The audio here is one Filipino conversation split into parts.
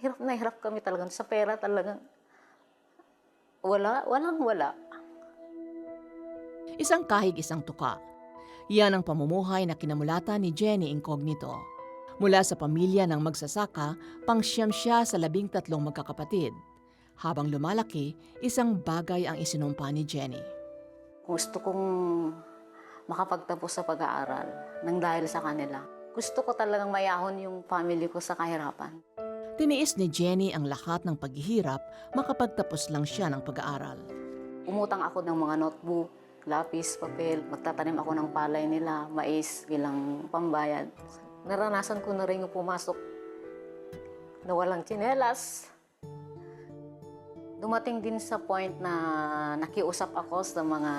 hirap na hirap kami talagang sa pera talagang wala, walang wala. Isang kahig isang tuka. Yan ang pamumuhay na kinamulatan ni Jenny Incognito. Mula sa pamilya ng magsasaka, pangsyam siya sa labing tatlong magkakapatid. Habang lumalaki, isang bagay ang isinumpa ni Jenny. Gusto kong makapagtapos sa pag-aaral nang dahil sa kanila. Gusto ko talagang mayahon yung family ko sa kahirapan. Tiniis ni Jenny ang lahat ng paghihirap makapagtapos lang siya ng pag-aaral. Umutang ako ng mga notebook, lapis, papel, magtatanim ako ng palay nila, mais bilang pambayad. Naranasan ko na rin yung pumasok na walang tsinelas. Dumating din sa point na nakiusap ako sa mga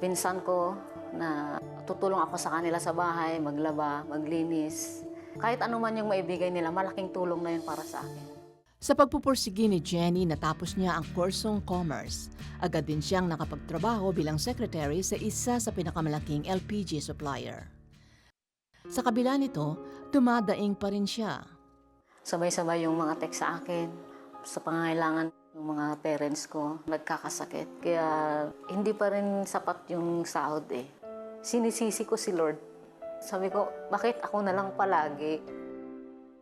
pinsan ko na tutulong ako sa kanila sa bahay, maglaba, maglinis. Kahit ano man yung maibigay nila, malaking tulong na yun para sa akin. Sa pagpupursigi ni Jenny, natapos niya ang kursong commerce. Agad din siyang nakapagtrabaho bilang secretary sa isa sa pinakamalaking LPG supplier. Sa kabila nito, dumadaing pa rin siya. Sabay-sabay yung mga text sa akin sa pangangailangan ng mga parents ko nagkakasakit. Kaya hindi pa rin sapat yung sahod eh. Sinisisi ko si Lord. Sabi ko, bakit ako na lang palagi?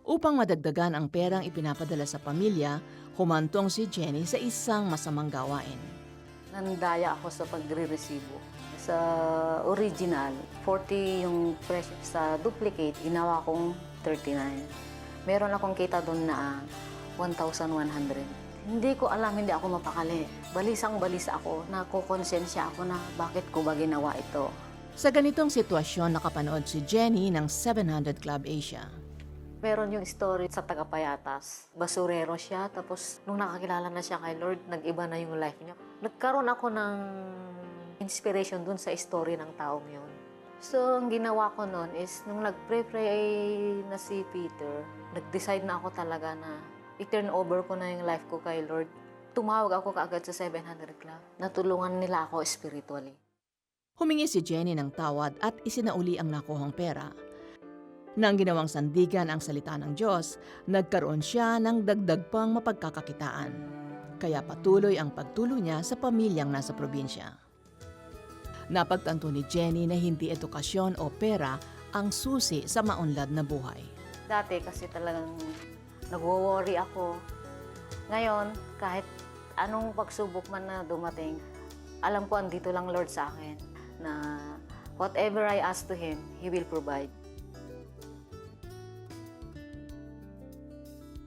Upang madagdagan ang perang ipinapadala sa pamilya, humantong si Jenny sa isang masamang gawain. Nandaya ako sa pagre-resibo. Sa original, 40 yung presyo. Sa duplicate, ginawa kong 39. Meron akong kita doon na 1,100. Hindi ko alam, hindi ako mapakali. Balisang balisa ako, nakukonsensya ako na bakit ko ba ginawa ito. Sa ganitong sitwasyon, nakapanood si Jenny ng 700 Club Asia. Meron yung story sa tagapayatas. Basurero siya, tapos nung nakakilala na siya kay Lord, nag-iba na yung life niya. Nagkaroon ako ng inspiration dun sa story ng taong yun. So, ang ginawa ko noon is, nung nag-pray-pray na si Peter, nag-decide na ako talaga na i-turn over ko na yung life ko kay Lord. Tumawag ako kaagad sa 700 Club. Natulungan nila ako spiritually. Humingi si Jenny ng tawad at isinauli ang nakuhang pera. Nang ginawang sandigan ang salita ng Diyos, nagkaroon siya ng dagdag pang mapagkakakitaan. Kaya patuloy ang pagtulo niya sa pamilyang nasa probinsya. Napagtanto ni Jenny na hindi edukasyon o pera ang susi sa maunlad na buhay. Dati kasi talagang nagwo-worry ako. Ngayon, kahit anong pagsubok man na dumating, alam ko andito lang Lord sa akin na whatever I ask to Him, He will provide.